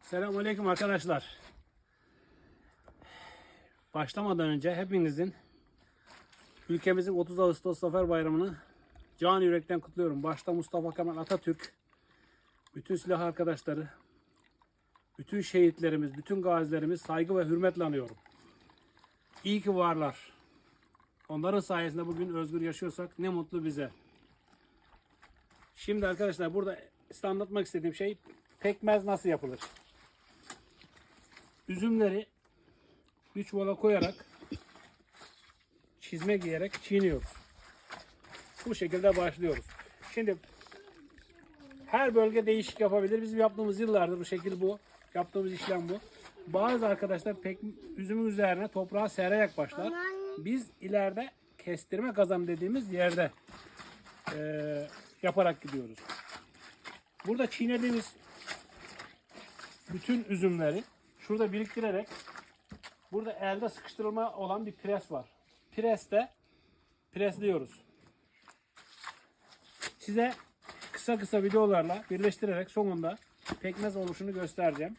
Selamünaleyküm arkadaşlar. Başlamadan önce hepinizin ülkemizin 30 Ağustos Zafer Bayramı'nı can yürekten kutluyorum. Başta Mustafa Kemal Atatürk, bütün silah arkadaşları, bütün şehitlerimiz, bütün gazilerimiz saygı ve hürmetle anıyorum. İyi ki varlar. Onların sayesinde bugün özgür yaşıyorsak ne mutlu bize. Şimdi arkadaşlar burada size anlatmak istediğim şey pekmez nasıl yapılır? Üzümleri bir çuvala koyarak çizme giyerek çiğniyoruz. Bu şekilde başlıyoruz. Şimdi her bölge değişik yapabilir. Bizim yaptığımız yıllardır bu şekil bu. Yaptığımız işlem bu. Bazı arkadaşlar pek üzümün üzerine toprağı sererek başlar. Biz ileride kestirme kazan dediğimiz yerde eee, yaparak gidiyoruz. Burada çiğnediğimiz bütün üzümleri şurada biriktirerek burada elde sıkıştırılma olan bir pres var. Preste presliyoruz. Size kısa kısa videolarla birleştirerek sonunda pekmez oluşunu göstereceğim.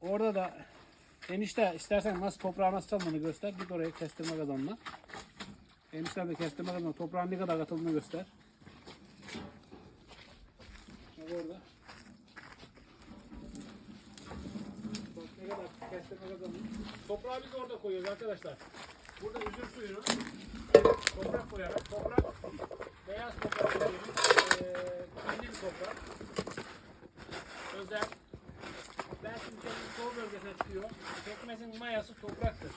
Orada da enişte istersen nasıl toprağı nasıl çalmanı göster. Git oraya kestirme kazanına. Enişte de kestirme kazanına toprağın ne kadar katıldığını göster. Bak orada. Bak ne kadar kestirme kazanını. Toprağı biz orada koyuyoruz arkadaşlar. Burada üzüm suyunu toprak koyarak toprak beyaz toprak dediğimiz kirli bir toprak. Özel. Ben şimdi kendimi çoğu bölgesine çıkıyor. Pekmezin mayası topraktır.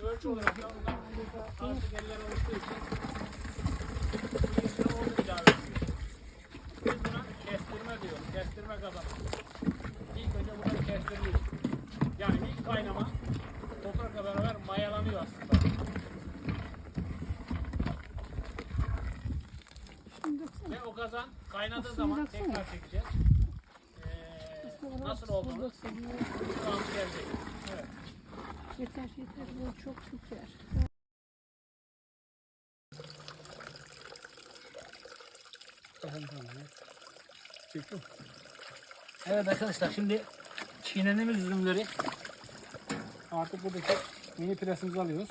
Ölçü olarak da burada artık eller oluştuğu için bu içine onu ilave kestirme diyoruz. Kestirme kazanı. İlk önce bunları kestiriliyor. Yani ilk kaynama toprakla beraber mayalanıyor aslında. Ve o kazan kaynadığı zaman tekrar çekeceğiz. Ee, nasıl olduğunu kıvamı gelecek. Evet. Yeter yeter bu çok şeker. Tamam tamam. Çektim. Evet arkadaşlar şimdi çiğnediğimiz üzümleri artık buradaki mini presimizi alıyoruz.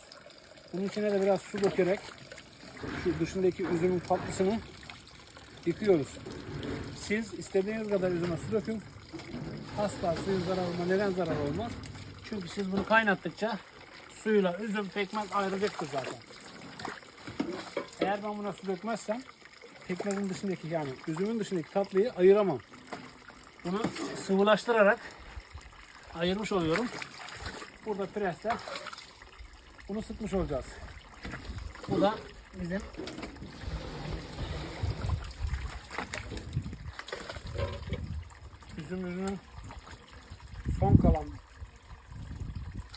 Bunun içine de biraz su dökerek şu dışındaki üzümün tatlısını yıkıyoruz. Siz istediğiniz kadar üzüme su dökün. Asla suyun zararına neden zarar olmaz? Çünkü siz bunu kaynattıkça suyla üzüm pekmez ayrılacaktır zaten. Eğer ben buna su dökmezsem pekmezin dışındaki yani üzümün dışındaki tatlıyı ayıramam. Bunu sıvılaştırarak ayırmış oluyorum. Burada presle bunu sıkmış olacağız. Bu da bizim üzümümüzün son kalan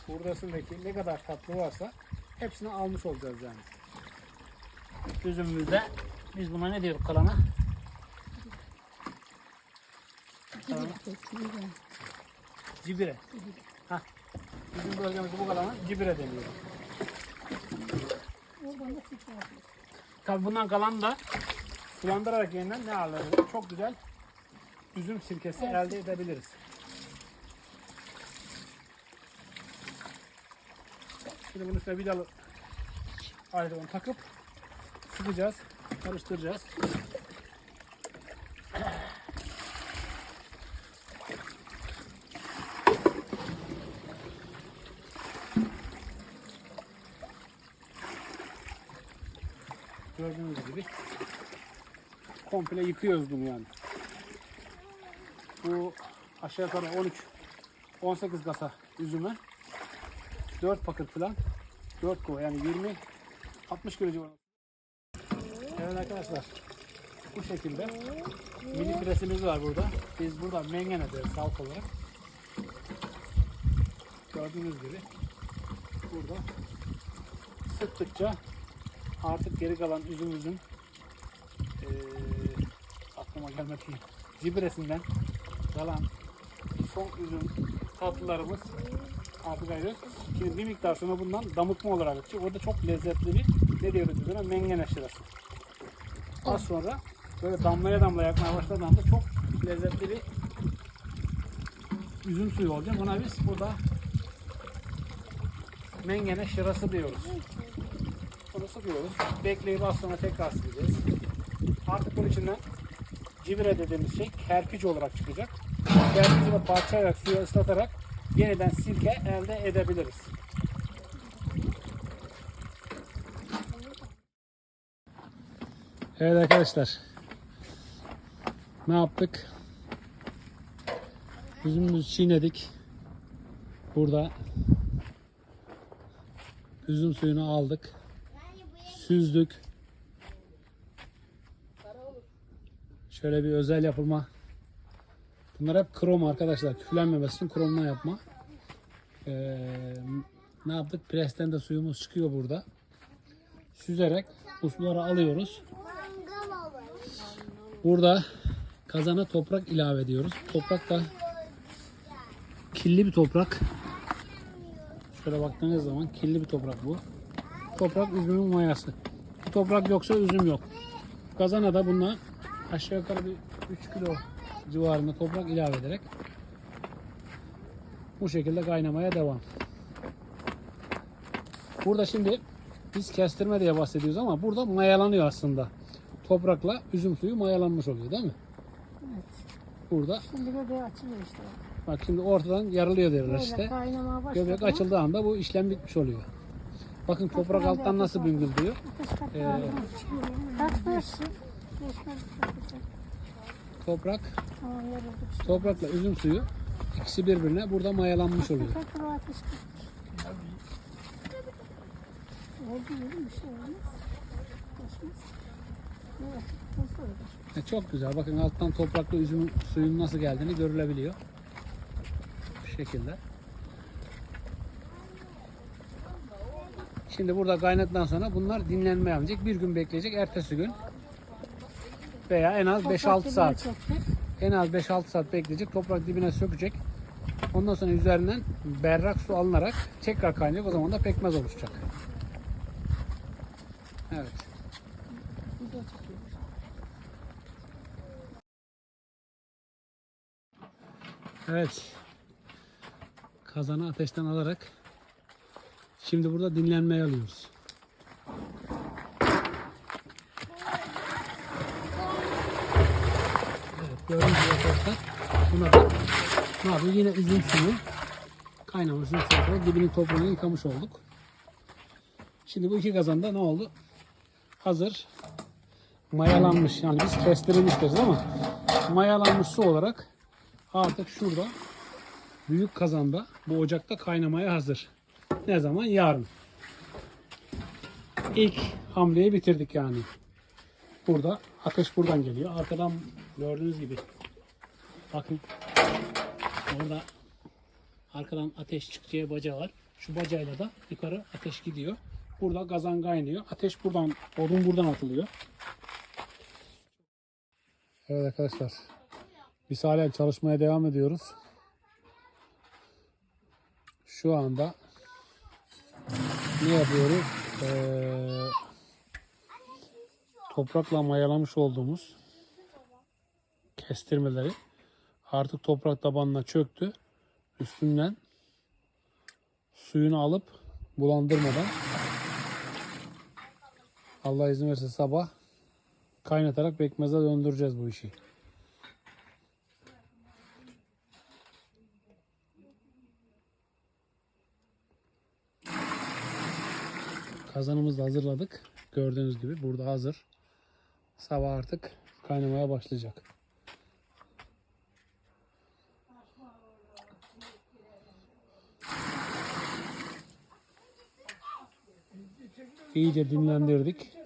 buradasındaki ne kadar tatlı varsa hepsini almış olacağız yani. Üzümümüzde biz buna ne diyoruz kalana? Kalana cibire. Hah. Bizim bölgemizde bu kalana cibire deniyor. Oradan da şeker. Tabi bundan kalan da sulandırarak yeniden ne alırız? Çok güzel üzüm sirkesi elde edebiliriz. Şimdi bunun üstüne vidalı ayrılan takıp sıkacağız, karıştıracağız. Gördüğünüz gibi komple yıkıyoruz bunu yani. Bu aşağı yukarı 13 18 kasa üzümü 4 paket falan 4 kova yani 20 60 kilo civarında. Evet arkadaşlar bu şekilde mini presimiz var burada. Biz burada mengen ederiz halk olarak. Gördüğünüz gibi burada sıktıkça artık geri kalan üzüm üzüm eee aklıma gelmedi cibresinden kalan son üzüm tatlılarımız artık ayırıyoruz. Şimdi bir miktar sonra bundan damıtma olarak çıkıyor. Orada çok lezzetli bir ne diyoruz biz ona mengene şırası. Az sonra böyle damlaya damlaya yakmaya başladığında çok lezzetli bir üzüm suyu olacak. Ona biz burada mengene şırası diyoruz. Bunu sıkıyoruz. Bekleyip az sonra tekrar sıkacağız. Artık bunun içinden cibire dediğimiz şey kerpiç olarak çıkacak. Kerpici de parçalayarak suya ıslatarak yeniden sirke elde edebiliriz. Evet arkadaşlar. Ne yaptık? Üzümümüzü çiğnedik. Burada üzüm suyunu aldık. Süzdük. Şöyle bir özel yapılma. Bunlar hep krom arkadaşlar. Küflenmemesi için kromla yapma. Ee, ne yaptık? Presten de suyumuz çıkıyor burada. Süzerek bu suları alıyoruz. Burada kazana toprak ilave ediyoruz. Toprak da kirli bir toprak. Şöyle baktığınız zaman kirli bir toprak bu. Toprak üzümün mayası. Bu toprak yoksa üzüm yok. Kazana da bununla aşağı yukarı bir 3 kilo civarında toprak ilave ederek bu şekilde kaynamaya devam. Burada şimdi biz kestirme diye bahsediyoruz ama burada mayalanıyor aslında. Toprakla üzüm suyu mayalanmış oluyor değil mi? Evet. Burada Şimdi göbeği açılıyor işte. bak şimdi ortadan yarılıyor derler Böyle işte. kaynamaya başladı. Göbek açıldığı anda bu işlem bitmiş oluyor. Bakın toprak alttan nasıl büngüldüyor. Ee. Toprak, yarıldık. toprakla üzüm suyu ikisi birbirine burada mayalanmış oluyor. Şey? E, Çok güzel. Bakın alttan toprakla üzüm suyun nasıl geldiğini görülebiliyor. Bu şekilde. Şimdi burada kaynadıktan sonra bunlar dinlenmeye alınacak. Bir gün bekleyecek. Ertesi gün veya en az 5-6 saat. En az 5-6 saat bekleyecek. Toprak dibine sökecek. Ondan sonra üzerinden berrak su alınarak tekrar kaynayacak. O zaman da pekmez oluşacak. Evet. Evet. Kazanı ateşten alarak şimdi burada dinlenmeye alıyoruz. Evet, gördüğünüz arkadaşlar buna da ne yapıyor? Yine üzüm suyu suyu atarak dibini toprağını yıkamış olduk. Şimdi bu iki kazanda ne oldu? Hazır mayalanmış yani biz kestirilmiş deriz ama mayalanmış su olarak artık şurada büyük kazanda bu ocakta kaynamaya hazır. Ne zaman? Yarın. İlk hamleyi bitirdik yani. Burada ateş buradan geliyor. Arkadan gördüğünüz gibi bakın orada arkadan ateş çıkacağı baca var. Şu bacayla da yukarı ateş gidiyor. Burada kazan kaynıyor. Ateş buradan, odun buradan atılıyor. Evet arkadaşlar. Biz hala çalışmaya devam ediyoruz. Şu anda ne yapıyoruz? Ee, toprakla mayalamış olduğumuz kestirmeleri artık toprak tabanına çöktü. Üstünden suyunu alıp bulandırmadan Allah izin verirse sabah kaynatarak pekmeze döndüreceğiz bu işi. Kazanımızı da hazırladık. Gördüğünüz gibi burada hazır. Sabah artık kaynamaya başlayacak. İyice dinlendirdik.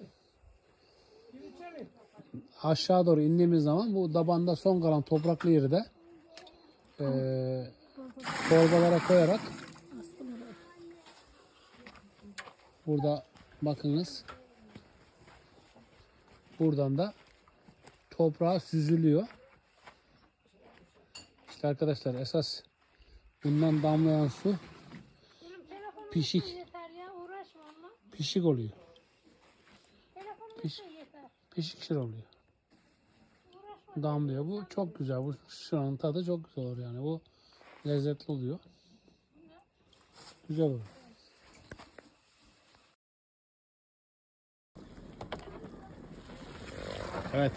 Aşağı doğru indiğimiz zaman bu dabanda son kalan topraklı yeri de eee torbalara koyarak Burada bakınız. Buradan da toprağa süzülüyor. İşte arkadaşlar esas bundan damlayan su pişik pişik oluyor. Piş-. Pişik şir oluyor. damlıyor. Bu çok güzel. Bu şuranın tadı çok güzel olur yani. Bu lezzetli oluyor. Güzel olur. Evet.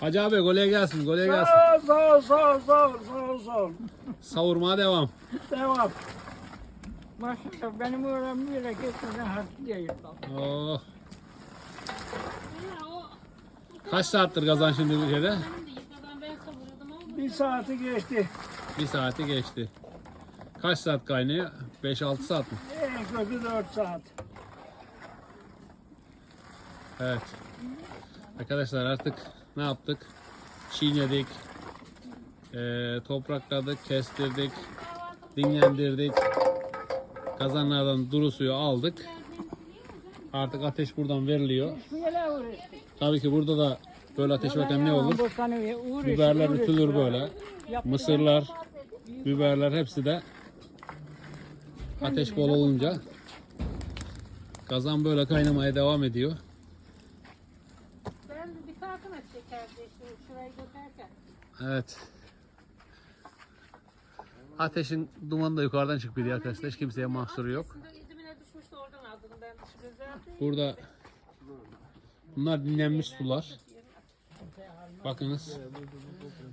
Hacı abi gole gelsin, gole gelsin. Sağ ol, sağ ol, sağ ol, sağ ol, sağ ol. Savurmaya devam. Devam. Maşallah benim öğrenmem yere gitmeden harcı değil. Oh. Kaç saattir kazan şimdi bu şeyde? Bir saati geçti. Bir saati geçti. Kaç saat kaynıyor? 5-6 saat mi? En kötü 4 saat. Evet. Arkadaşlar artık ne yaptık? Çiğnedik. eee, toprakladık, kestirdik. Dinlendirdik. Kazanlardan duru suyu aldık. Artık ateş buradan veriliyor. Tabii ki burada da böyle ateş varken ne olur? Biberler ütülür böyle. Mısırlar, biberler hepsi de ateş bol olunca kazan böyle kaynamaya devam ediyor. Ben bir tarafına çekerdi işte şurayı dökerken. Evet. Ateşin dumanı da yukarıdan çıkıyor arkadaşlar. Hiç kimseye mahsuru yok. Burada bunlar dinlenmiş sular. Bakınız.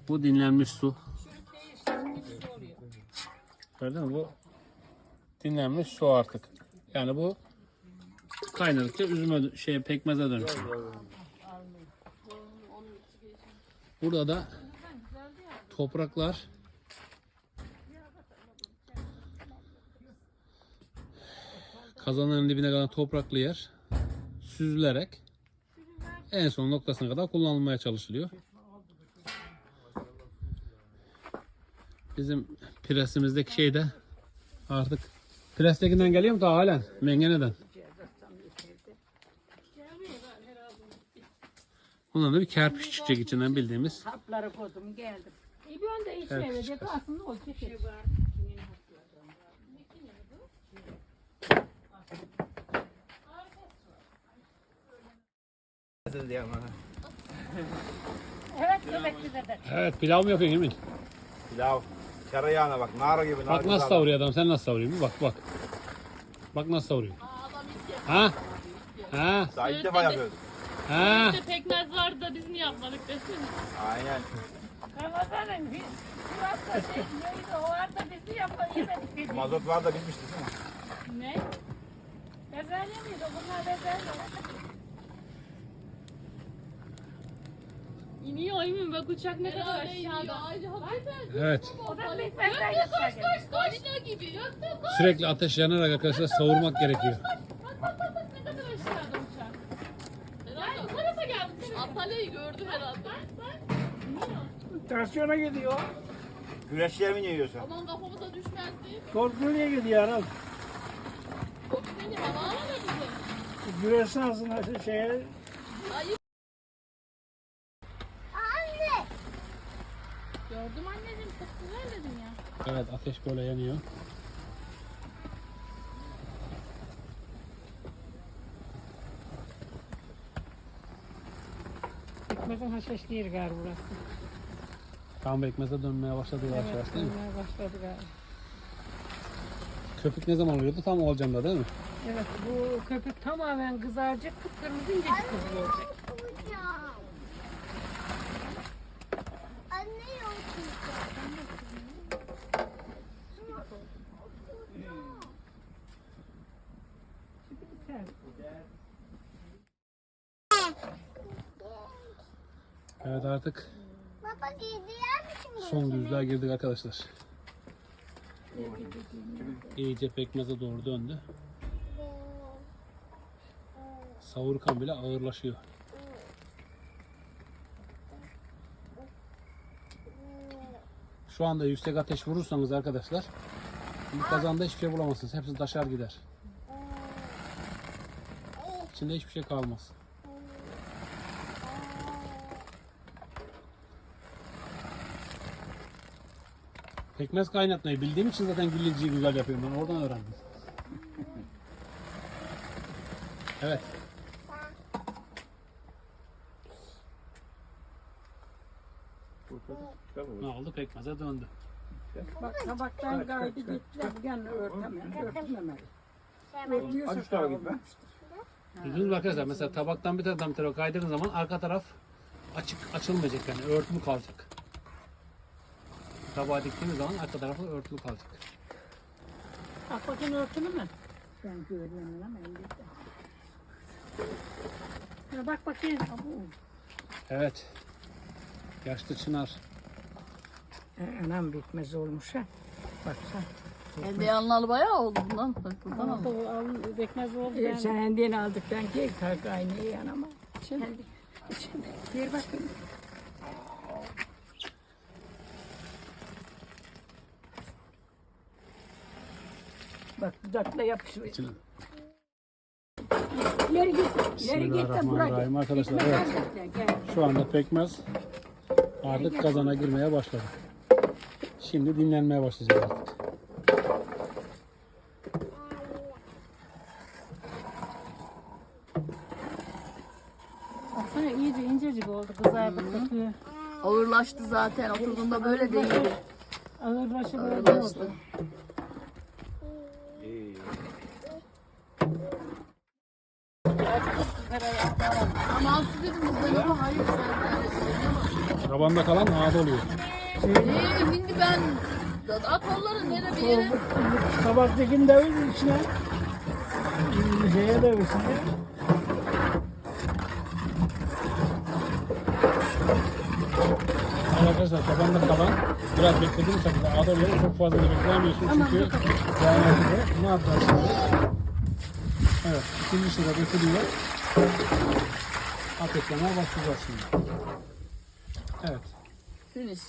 Bu dinlenmiş su. Gördün mü? Bu dinlenmiş su artık. Yani bu kaynadıkça üzüme şey pekmeze dönüşüyor. Burada da topraklar kazanların dibine kalan topraklı yer süzülerek en son noktasına kadar kullanılmaya çalışılıyor. Bizim presimizdeki şey de artık prestekinden geliyor mu daha halen? Mengeneden. Bundan da bir kerpiç çiçek içinden bildiğimiz. Hapları koydum geldim. İyi bir önde içine Evet, verecek aslında o çekiyor. Evet göbekli dede. Evet pilav mı yapıyorsun Emin? Pilav. Tereyağına bak, nar gibi. Bak nar nasıl savuruyor adam sen nasıl savuruyorsun? Bak bak. Bak nasıl savuruyor. Ha? Ha? Daha ilk defa yapıyoruz. Ha? Pekmez vardı da biz mi yapmadık desene. Aynen. Ramazan'ın bir Sivas'ta şey neydi o vardı bizi biz. Mazot var da bitmişti değil mi? Ne? Bezelye miydi? Bunlar bezelye. İniyor emin bak uçak ne kadar aşağıda. Ay hakikaten. Evet. O da pekmezden Koş koş koş gibi. Yok yok koş. Sürekli ateş yanarak arkadaşlar savurmak gerekiyor. Bak bak bak bak ne kadar aşağıda uçak. Herhalde o tarafa geldi. Antalya'yı gördü herhalde. Bak bak. Tansiyona gidiyor. Güreşler mi yiyorsun? Aman kafamıza düşmezdi. Korkuluya gidiyor. O beni havaalanı bizi. Güreş sahasına şeye Gördüm anneciğim çok güzel dedim ya. Evet ateş böyle yanıyor. Pekmezin haşhaş değil galiba burası. Tam bekmeze dönmeye başladı yavaş yavaş değil mi? dönmeye başladı galiba. Köpük ne zaman oluyordu? Tam olacağında değil mi? Evet bu köpük tamamen kızaracak, kıpkırmızı incecik kızıyor olacak. Anne yok. Evet artık Baba giydiler mi şimdi? Son düzlüğe girdik arkadaşlar. İyice pekmeze doğru döndü. Savururken bile ağırlaşıyor. Şu anda yüksek ateş vurursanız arkadaşlar kazanda hiçbir şey bulamazsınız. Hepsi taşar gider. İçinde hiçbir şey kalmaz. Pekmez kaynatmayı bildiğim için zaten gülleciyi güzel yapıyorum ben oradan öğrendim. evet. Ne oldu? Pekmeze döndü. Bak tabaktan kaydı gitti. Gene. Örtüyorsa Hadi şu tarafa gitme. Mu arkadaşlar? Mesela tabaktan bir taraftan bir tarafa zaman arka taraf açık açılmayacak yani örtülü kalacak. Tabağa diktiğiniz zaman arka tarafı örtülü kalacak. Bak bakayım örtülü mü? Ben görüyorum ama elde. Ya bak bakayım. Abu. Evet. Yaşlı çınar. E, Anam bitmez olmuş ha. Bak sen. Elde yanlalı bayağı oldu bundan. Bak buradan Tamam. aldım. Al, bekmez oldu. E, sen endini aldıktan ki kalk aynı yanama. Şimdi. Şimdi. Ver bakayım. Bak dudakla yapışıyor. İleri git. İleri git de buraya Bismillahirrahmanirrahim arkadaşlar. Evet. gel, gel. Şu anda pekmez artık kazana girmeye başladı. Şimdi dinlenmeye başlayacak artık. Baksana iyice incecik oldu kızardı kötü. Ağırlaştı zaten. Oturduğunda böyle değildi. Ağırbaşı böyle Ağırlaştı. oldu. İyi. Aman siz dedim bu benim hayır sen. Tabanda kalan ağda oluyor. Eee şimdi ben at onları nere bir yere. Tabaktakini de içine. Şeye de içine. Arkadaşlar tabanda kalan biraz beklediğim şekilde ağda oluyor. Çok fazla da beklemiyorsun çünkü yani ne yaparsın? Evet. ikinci sıra dökülüyor. Ateşlemeye başlayacağız şimdi. Evet. Finish.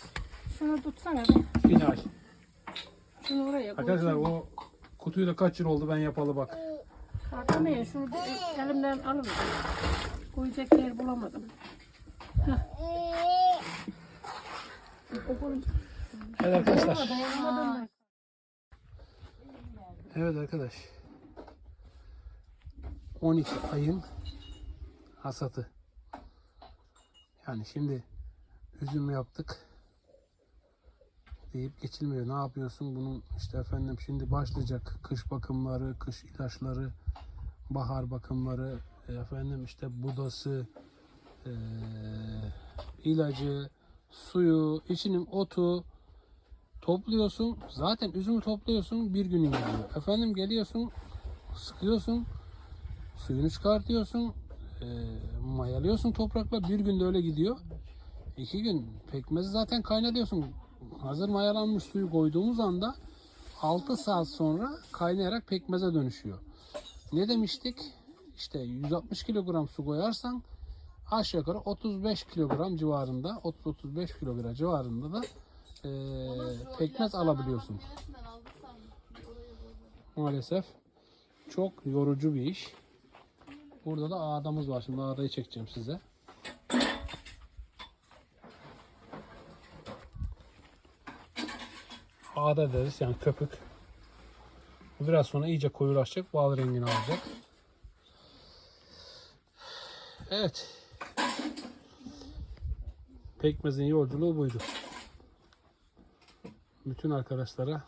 Şunu tutsana be. Final. Şunu oraya koy. Arkadaşlar o kutuyu da kaç yıl oldu ben yapalı bak. Kalkamıyor. Şunu da elimden alın. Koyacak yer bulamadım. Evet arkadaşlar. Evet arkadaş. 12 ayın hasatı. Yani şimdi üzüm yaptık deyip geçilmiyor. Ne yapıyorsun? Bunun işte efendim şimdi başlayacak kış bakımları, kış ilaçları, bahar bakımları, efendim işte budası, eee, ilacı, suyu, içinin otu, topluyorsun. Zaten üzümü topluyorsun bir günün gidiyor. Efendim geliyorsun sıkıyorsun suyunu çıkartıyorsun e, mayalıyorsun toprakla bir günde öyle gidiyor. İki gün pekmezi zaten kaynatıyorsun. Hazır mayalanmış suyu koyduğumuz anda 6 saat sonra kaynayarak pekmeze dönüşüyor. Ne demiştik? İşte 160 kilogram su koyarsan aşağı yukarı 35 kilogram civarında 30-35 kilogram civarında da e, pekmez alabiliyorsun. Maalesef çok yorucu bir iş. Burada da ağdamız var. Şimdi ağdayı çekeceğim size. Ağda deriz yani köpük. Biraz sonra iyice koyulaşacak. Bal rengini alacak. Evet. Pekmezin yolculuğu buydu. Bütün arkadaşlara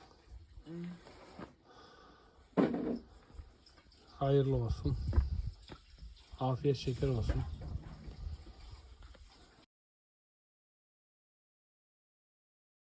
hayırlı olsun. Afiyet şeker olsun.